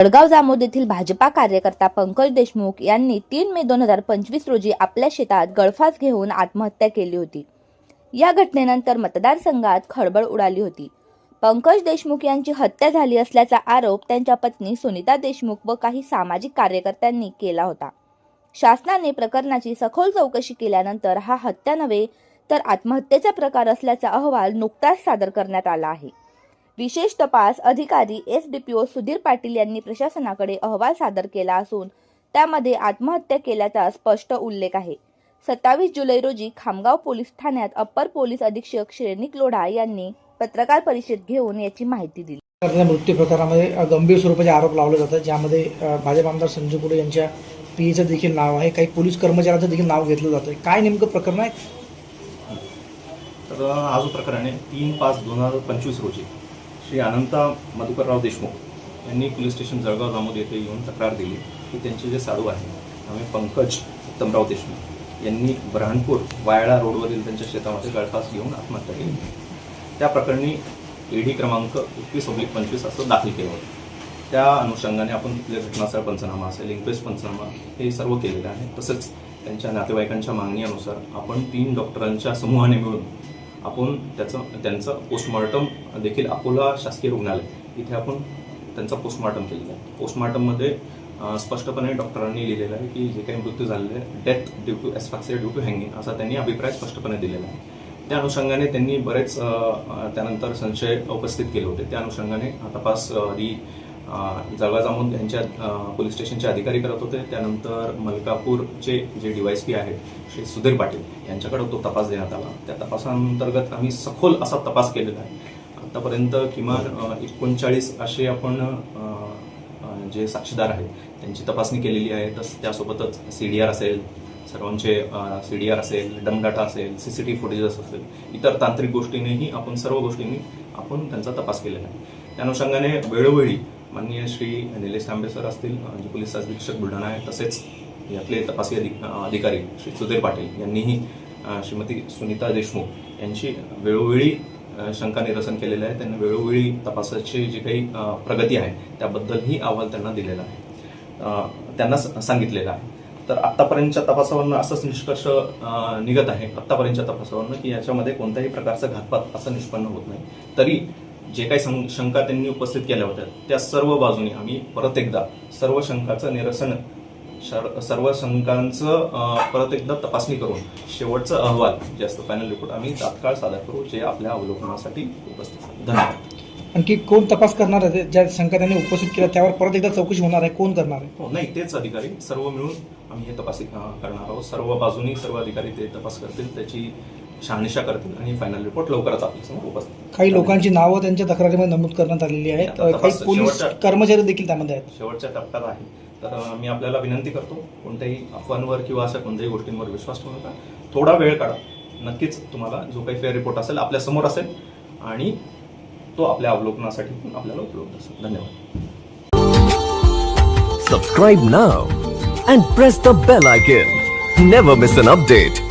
जळगाव जामोद येथील भाजपा कार्यकर्ता पंकज देशमुख यांनी तीन मे दोन हजार पंचवीस रोजी आपल्या शेतात गळफास घेऊन आत्महत्या केली होती. या घटनेनंतर मतदारसंघात खळबळ उडाली होती. पंकज देशमुख यांची हत्या झाली असल्याचा आरोप त्यांच्या पत्नी सुनीता देशमुख व काही सामाजिक कार्यकर्त्यांनी केला होता. शासनाने प्रकरणाची सखोल चौकशी केल्यानंतर हा हत्या नव्हे तर आत्महत्येचा प्रकार असल्याचा अहवाल नुकताच सादर करण्यात आला आहे. विशेष तपास अधिकारी एस डीपीओ सुधीर पाटील यांनी प्रशासनाकडे अहवाल सादर केला असून त्यामध्ये आत्महत्या केल्याचा स्पष्ट उल्लेख आहे. सत्तावीस जुलै रोजी खामगाव पोलीस ठाण्यात अप्पर पोलीस अधीक्षक श्रेनिक लोढा यांनी पत्रकार परिषद घेऊन याची माहिती दिली. मृत्यू प्रकारामध्ये गंभीर स्वरूपाचे आरोप लावले जातात ज्यामध्ये भाजप आमदार संजय कुडे यांच्या पीएचं देखील नाव आहे. काही पोलीस कर्मचाऱ्यांचं देखील नाव घेतलं जातं काय नेमकं प्रकरण आहे? तर हा जो प्रकरण आहे. तीन पाच दोन हजार पंचवीस रोजी श्री अनंता मधुकरराव देशमुख यांनी पोलीस स्टेशन जळगाव जामोद येथे येऊन तक्रार दिली की त्यांचे जे साडू आहे आम्ही पंकज उत्तमराव देशमुख यांनी ब्रहाणपूर वायळा रोडवरील त्यांच्या शेतामध्ये गळफास घेऊन आत्महत्या केली. त्या प्रकरणी ईडी क्रमांक एकवीस ओब्लिक पंचवीस असं दाखल केलं होतं. त्या अनुषंगाने आपण तिथले घटनास्थळ पंचनामा असेल इन्क्वेस्ट पंचनामा हे सर्व केलेलं आहे. तसंच त्यांच्या नातेवाईकांच्या मागणीनुसार आपण तीन डॉक्टरांच्या समूहाने मिळून आपण त्याचं त्यांचं पोस्टमॉर्टम देखील अकोला शासकीय रुग्णालय इथे आपण त्यांचा पोस्टमॉर्टम केलेलं आहे. पोस्टमॉर्टममध्ये स्पष्टपणे डॉक्टरांनी लिहिलेलं आहे की जे काही मृत्यू झालेले आहे death due to asphyxia due to hanging असा त्यांनी अभिप्राय स्पष्टपणे दिलेला आहे. त्या अनुषंगाने त्यांनी बरेच त्यानंतर संशय उपस्थित केले होते. त्या अनुषंगाने तपास ही आधी त्यांच्या यांच्या पोलीस स्टेशनचे अधिकारी करत होते. त्यानंतर मलकापूरचे जे डीवायसपी आहेत श्री सुधीर पाटील यांच्याकडे तो तपास देण्यात आला. त्या तपासांतर्गत आम्ही सखोल असा तपास केलेला आहे. आतापर्यंत किमान एकोणचाळीस असे आपण जे साक्षीदार आहेत त्यांची तपासणी केलेली आहे. तस त्यासोबतच सी डी आर असेल सर्वांचे सी डी आर असेल डमडाटा असेल सी सी टी फुटेजेस असेल इतर तांत्रिक गोष्टींनीही आपण सर्व गोष्टींनी आपण त्यांचा तपास केलेला आहे. त्या अनुषंगाने वेळोवेळी माननीय श्री निलेश तांबे सर असतील जे पोलीस अधीक्षक बुलढाणा आहे तसेच यातले तपासी अधिक- अधिकारी श्री सुधीर पाटील यांनीही श्रीमती सुनीता देशमुख यांची वेळोवेळी शंका निरसन केलेलं आहे. त्यांना वेळोवेळी तपासाची जी काही प्रगती आहे त्याबद्दलही अहवाल त्यांना दिलेला आहे. त्यांना स- सांगितलेलं आहे. तर आत्तापर्यंतच्या तपासावरनं असंच निष्कर्ष निघत आहे आत्तापर्यंतच्या तपासावरनं की याच्यामध्ये कोणत्याही प्रकारचा घातपात असं निष्पन्न होत नाही. तरी जे काही शंका त्यांनी उपस्थित केल्या होत्या त्या सर्व बाजूनी आम्ही परत एकदा सर्व शंकाचं निरसन सर्व शंकांचं परत एकदा तपासणी करून शेवटचा अहवाल जे असतं फायनल रिपोर्ट आम्ही तात्काळ सादर करू जे आपल्या अवलोकनासाठी उपस्थित. धन्यवाद. आणखी कोण तपास करणार आहे? ज्या शंका त्यांनी उपस्थित केल्या त्यावर परत एकदा चौकशी होणार आहे. कोण करणार आहे? हो नाही तेच अधिकारी सर्व मिळून आम्ही हे तपास करणार आहोत. सर्व बाजूनी सर्व अधिकारी ते तपास करतील. त्याची शहानिशा करतील आणि फायनल रिपोर्ट लवकरच आपल्यासमोर उपस्थित काही लोकांची नावं त्यांच्या तक्रारीमध्ये नमूद करण्यात आलेली आहेत. आता काही पोलीस शेवटच्या- कर्मचारी देखील त्यामध्ये आहेत. शेवटच्या टप्प्यात आहे. तर अ, मी आपल्याला विनंती करतो कोणत्याही अफवांवर किंवा अशा कोणत्याही गोष्टींवर विश्वास ठेवू नका. थोडा वेळ काढा. नक्कीच तुम्हाला जो काही फेअर रिपोर्ट असेल आपल्यासमोर असेल आणि तो आपल्या अवलोकनासाठी पण आपल्याला उपलब्ध असेल. धन्यवाद. Subscribe now and press the bell icon. Never miss an update.